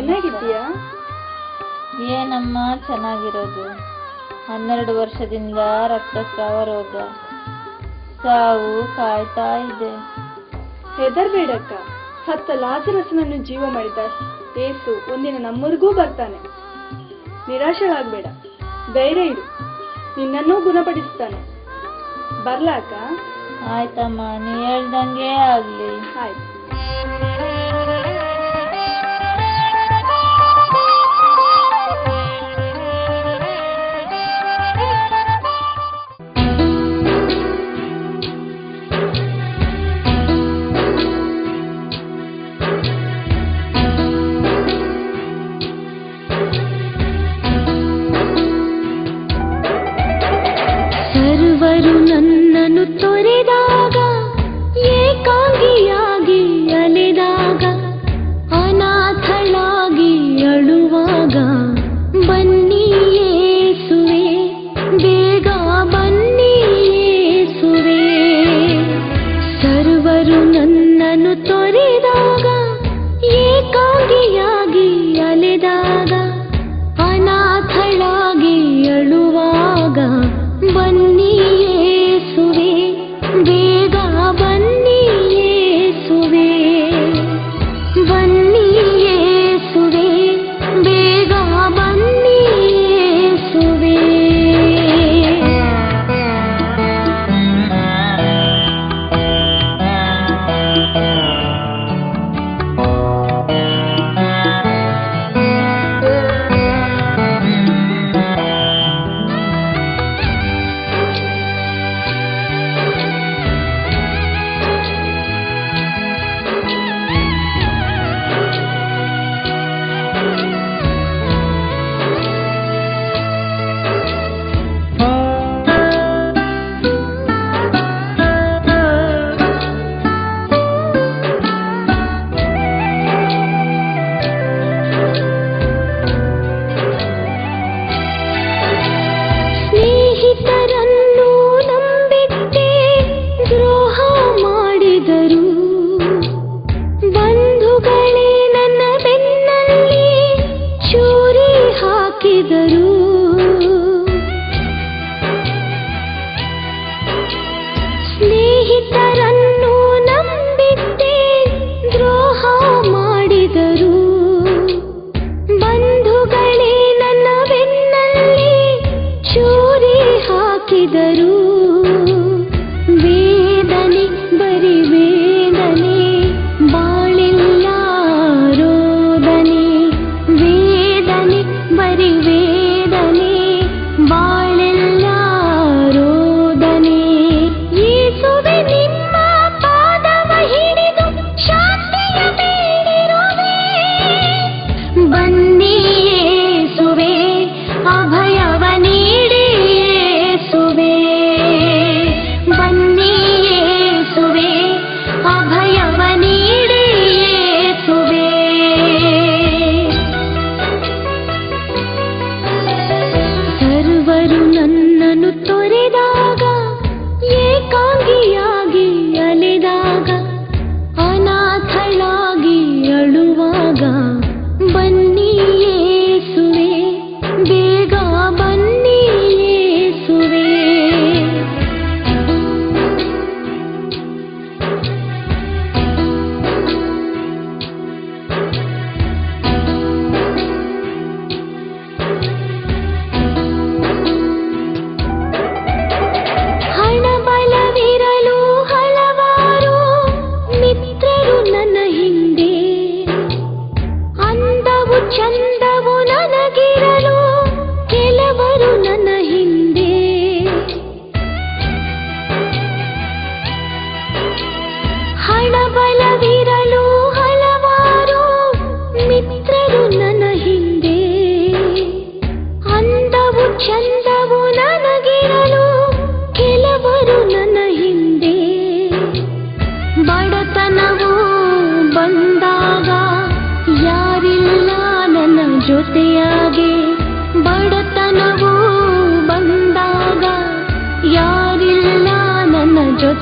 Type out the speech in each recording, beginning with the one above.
ಚೆನ್ನಾಗಿದ್ಯಾ ಏನಮ್ಮ ಚೆನ್ನಾಗಿರೋದು. ಹನ್ನೆರಡು ವರ್ಷದಿಂದ ರಕ್ತಸ್ರಾವ ರೋಗ ಸಾವು ಕಾಯ್ತಾ ಇದೆ. ಹೆದರ್ಬೇಡಕ್ಕ. ಹತ್ತ ಲಾಜರಸನನ್ನು ಜೀವ ಮಾಡಿದ ಏಸು ಒಂದಿನ ನಮ್ಮೂರಿಗೂ ಬರ್ತಾನೆ. ನಿರಾಶವಾಗ್ಬೇಡ ಧೈರ್ಯ ಇರು ನಿನ್ನನ್ನೂ ಗುಣಪಡಿಸ್ತಾನೆ. ಬರ್ಲಾಕ ಆಯ್ತಮ್ಮ ನೀ ಹೇಳ್ದಂಗೆ ಆಗ್ಲಿ. ಆಯ್ತು. യാതാ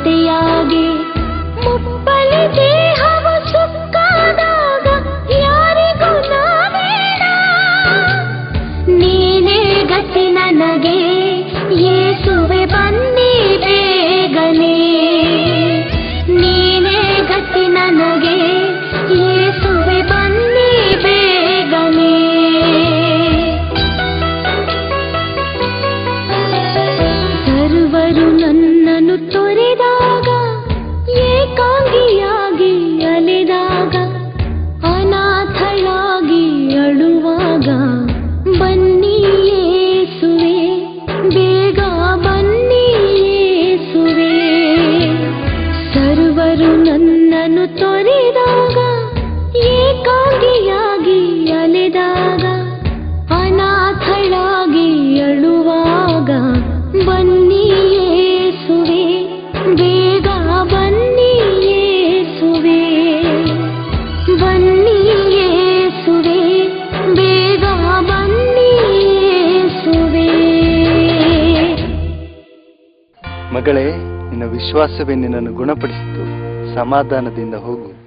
दिया ಮಗಳೇ ನಿನ್ನ ವಿಶ್ವಾಸವೇ ನಿನ್ನನ್ನು ಗುಣಪಡಿಸಿತು. ಸಮಾಧಾನದಿಂದ ಹೋಗು.